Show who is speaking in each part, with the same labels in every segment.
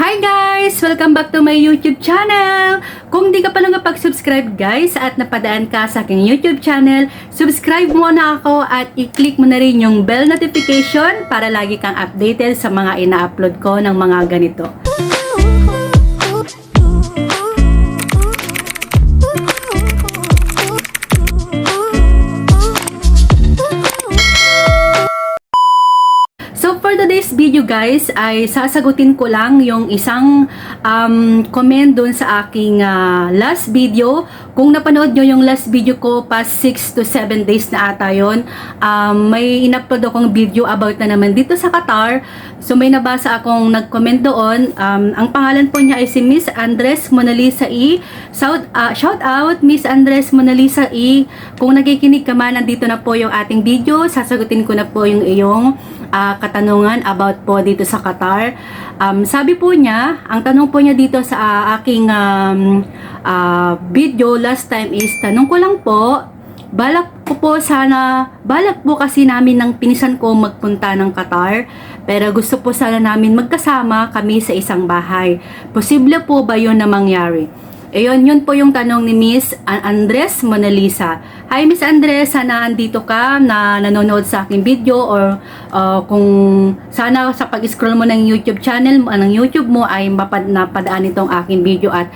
Speaker 1: Hi guys! Welcome back to my YouTube channel! Kung di ka pa lang subscribe guys at napadaan ka sa aking YouTube channel, subscribe mo na ako at i-click mo na rin yung bell notification para lagi kang updated sa mga ina-upload ko ng mga ganito. Guys ay sasagutin ko lang yung isang um, comment dun sa aking ah, last video. Kung napanood nyo yung last video ko past 6 to 7 days na ata yun, um, may in-upload akong video about na naman dito sa Qatar. So may nabasa akong nag-comment doon. Um, ang pangalan po niya ay si Miss Andres Monalisa E. Shout, ah, shout out Miss Andres Monalisa E. Kung nakikinig ka man, nandito na po yung ating video. Sasagutin ko na po yung iyong ah, katanungan about po dito sa Qatar. Um, sabi po niya, ang tanong po niya dito sa ah, aking um, ah, video last time is, tanong ko lang po, balak ko po sana, balak po kasi namin ng pinisan ko magpunta ng Qatar, pero gusto po sana namin magkasama kami sa isang bahay. Posible po ba yun na mangyari? Ayun, yun po yung tanong ni Miss An- Andres Monalisa. Hi Miss Andres, sana andito ka na nanonood sa aking video or uh, kung sana sa pag-scroll mo ng YouTube channel mo, ng YouTube mo ay mapad napadaan itong aking video at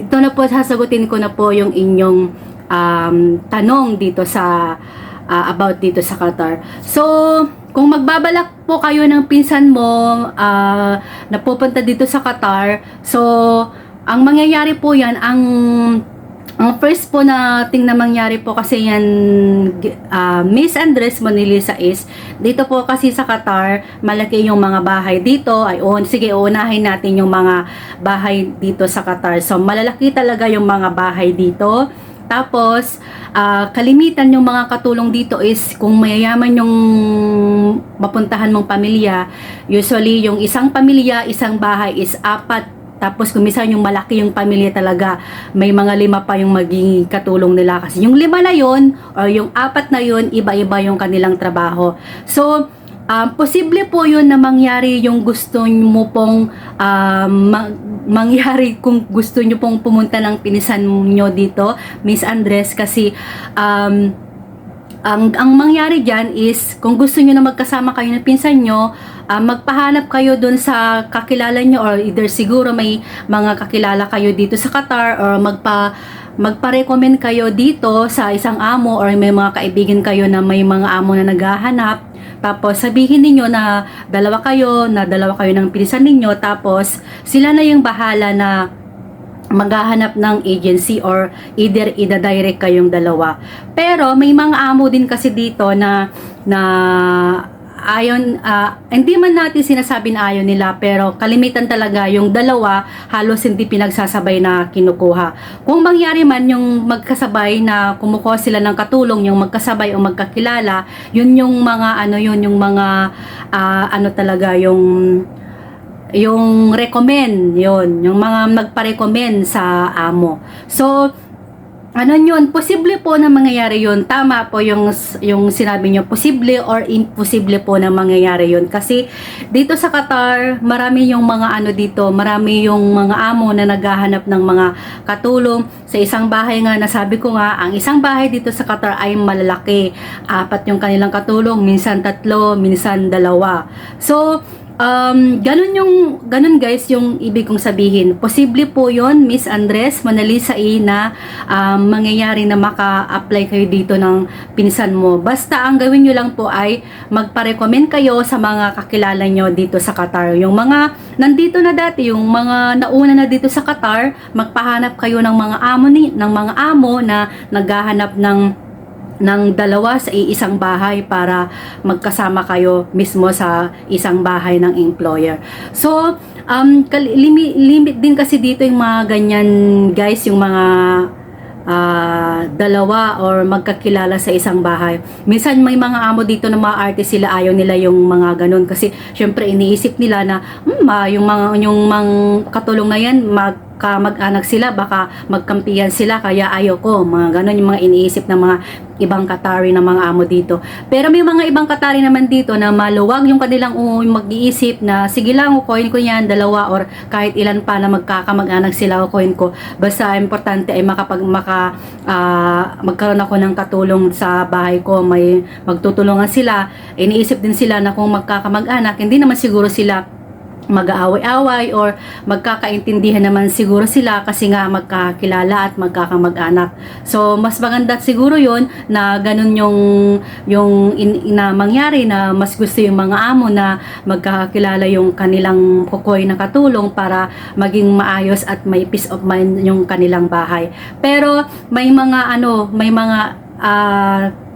Speaker 1: ito na po sasagutin ko na po yung inyong um, tanong dito sa uh, about dito sa Qatar. So, kung magbabalak po kayo ng pinsan mo uh, na pupunta dito sa Qatar, so ang mangyayari po yan, ang ang first po na ting na mangyari po kasi yan uh, Miss Andres Monilisa is dito po kasi sa Qatar malaki yung mga bahay dito. Ay on sige uunahin natin yung mga bahay dito sa Qatar. So malalaki talaga yung mga bahay dito. Tapos uh, kalimitan yung mga katulong dito is kung mayayaman yung mapuntahan mong pamilya usually yung isang pamilya isang bahay is apat tapos kung minsan yung malaki yung pamilya talaga, may mga lima pa yung maging katulong nila. Kasi yung lima na yun, or yung apat na yun, iba-iba yung kanilang trabaho. So, um, posible po yun na mangyari yung gusto mo pong um, ma- mangyari kung gusto nyo pong pumunta ng pinisan nyo dito, Miss Andres, kasi um, ang, ang mangyari dyan is, kung gusto nyo na magkasama kayo ng pinsan nyo, uh, magpahanap kayo dun sa kakilala nyo or either siguro may mga kakilala kayo dito sa Qatar or magpa magpa-recommend kayo dito sa isang amo or may mga kaibigan kayo na may mga amo na naghahanap. Tapos sabihin niyo na dalawa kayo na dalawa kayo ng pilisan ninyo tapos sila na yung bahala na maghahanap ng agency or either ida-direct kayong dalawa. Pero may mga amo din kasi dito na na ayon uh, hindi man natin sinasabi na ayon nila pero kalimitan talaga yung dalawa halos hindi pinagsasabay na kinukuha. Kung mangyari man yung magkasabay na kumukuha sila ng katulong yung magkasabay o magkakilala, yun yung mga ano yun yung mga uh, ano talaga yung yung recommend, yon yung mga magpa-recommend sa amo. So, ano yun, posible po na mangyayari yun. Tama po yung, yung sinabi nyo, posible or imposible po na mangyayari yun. Kasi dito sa Qatar, marami yung mga ano dito, marami yung mga amo na naghahanap ng mga katulong. Sa isang bahay nga, nasabi ko nga, ang isang bahay dito sa Qatar ay malalaki. Apat yung kanilang katulong, minsan tatlo, minsan dalawa. So, Um, ganun yung, ganun guys yung ibig kong sabihin. Posible po yon Miss Andres, Monalisa E, na um, mangyayari na maka-apply kayo dito ng pinsan mo. Basta ang gawin nyo lang po ay magpa-recommend kayo sa mga kakilala nyo dito sa Qatar. Yung mga nandito na dati, yung mga nauna na dito sa Qatar, magpahanap kayo ng mga amo ni, ng mga amo na naghahanap ng ng dalawa sa isang bahay para magkasama kayo mismo sa isang bahay ng employer. So, um, limit, limit din kasi dito yung mga ganyan guys, yung mga uh, dalawa or magkakilala sa isang bahay. Minsan may mga amo dito na mga artist sila ayaw nila yung mga ganun kasi syempre iniisip nila na hmm, yung mga yung mga katulong na yan mag magkamag-anak sila, baka magkampihan sila, kaya ayaw ko. Mga ganon yung mga iniisip ng mga ibang Qatari na mga amo dito. Pero may mga ibang Qatari naman dito na maluwag yung kanilang uh, mag-iisip na sige lang, kukuhin ko yan, dalawa or kahit ilan pa na magkakamag-anak sila, kukuhin ko. Basta importante ay makapag maka, ah, magkaroon ako ng katulong sa bahay ko, may magtutulungan sila. Iniisip din sila na kung magkakamag-anak, hindi naman siguro sila mag-aaway-away or magkakaintindihan naman siguro sila kasi nga magkakilala at magkakamag-anak. So, mas maganda siguro yon na ganun yung, yung in, na mangyari na mas gusto yung mga amo na magkakilala yung kanilang kukoy na katulong para maging maayos at may peace of mind yung kanilang bahay. Pero, may mga ano, may mga ah,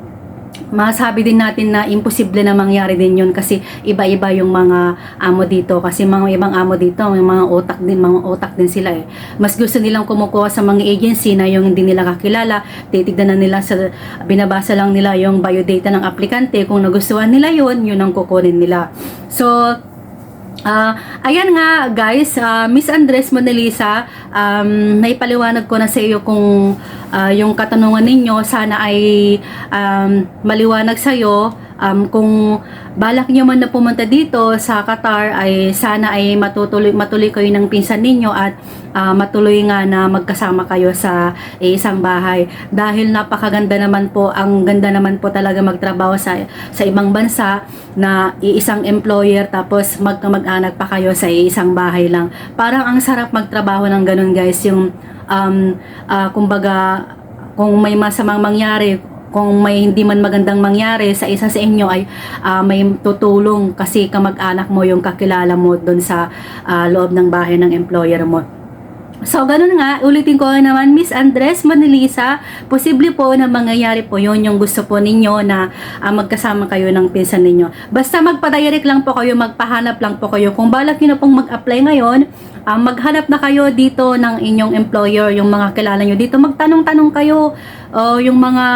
Speaker 1: masabi din natin na imposible na mangyari din yun kasi iba-iba yung mga amo dito. Kasi mga ibang amo dito may mga utak din mga utak din sila eh. Mas gusto nilang kumukuha sa mga agency na yung hindi nila kakilala. Titignan na nila sa binabasa lang nila yung biodata ng aplikante. Kung nagustuhan nila yun yun ang kukunin nila. So Ah, ayan nga guys, ah, Miss Andres Monalisa, um, naipaliwanag ko na sa iyo kung ah, yung katanungan ninyo sana ay um, maliwanag sa iyo um, kung balak nyo man na pumunta dito sa Qatar ay sana ay matutuloy matuloy kayo ng pinsan ninyo at ah, matuloy nga na magkasama kayo sa eh, isang bahay. Dahil napakaganda naman po ang ganda naman po talaga magtrabaho sa sa ibang bansa na iisang employer tapos magkamag-anak pa kayo sa isang bahay lang. Parang ang sarap magtrabaho ng ganun guys. Yung um, ah, kumbaga kung may masamang mangyari kung may hindi man magandang mangyari sa isa sa inyo ay ah, may tutulong kasi kamag-anak mo yung kakilala mo doon sa ah, loob ng bahay ng employer mo. So, ganun nga, ulitin ko naman, Miss Andres Manilisa, posible po na mangyayari po yon yung gusto po ninyo na ah, magkasama kayo ng pinsan ninyo. Basta magpa-direct lang po kayo, magpahanap lang po kayo. Kung balak nyo na pong mag-apply ngayon, ah, maghanap na kayo dito ng inyong employer, yung mga kilala nyo dito. Magtanong-tanong kayo, o yung mga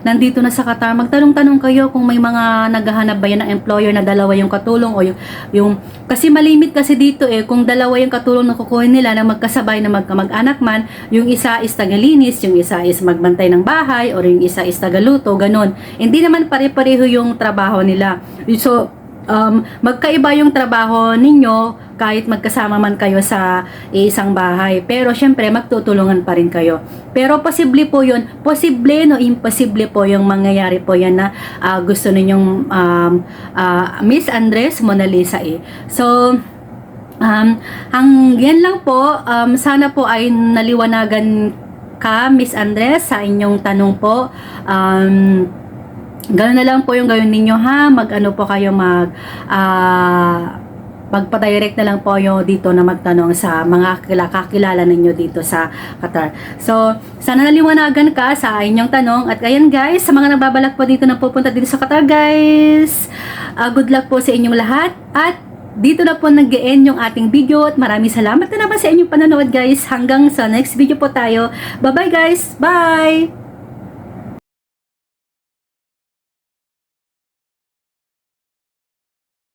Speaker 1: nandito na sa Qatar, magtanong-tanong kayo kung may mga naghahanap ba yan ng employer na dalawa yung katulong o yung, yung kasi malimit kasi dito eh, kung dalawa yung katulong na kukuhin nila na magkasabay na magkamag-anak man, yung isa is tagalinis, yung isa is magbantay ng bahay, or yung isa is tagaluto, ganun. Hindi naman pare-pareho yung trabaho nila. So, um, magkaiba yung trabaho ninyo kahit magkasama man kayo sa isang bahay. Pero syempre, magtutulungan pa rin kayo. Pero posible po yun. Posible, no? Imposible po yung mangyayari po yan na ah, gusto ninyong um, ah, Miss Andres Mona Lisa eh. So, um, ang yan lang po, um, sana po ay naliwanagan ka, Miss Andres, sa inyong tanong po. Um, Ganun na lang po yung gawin ninyo ha. Mag-ano po kayo mag ah magpa-direct na lang po yung dito na magtanong sa mga kakila- kakilala ninyo dito sa Qatar. So, sana naliwanagan ka sa inyong tanong. At ayan guys, sa mga nagbabalak po dito na pupunta dito sa Qatar guys, ah, good luck po sa inyong lahat. At dito na po nag end yung ating video at maraming salamat na naman sa inyong panonood guys. Hanggang sa next video po tayo. Bye-bye guys! Bye!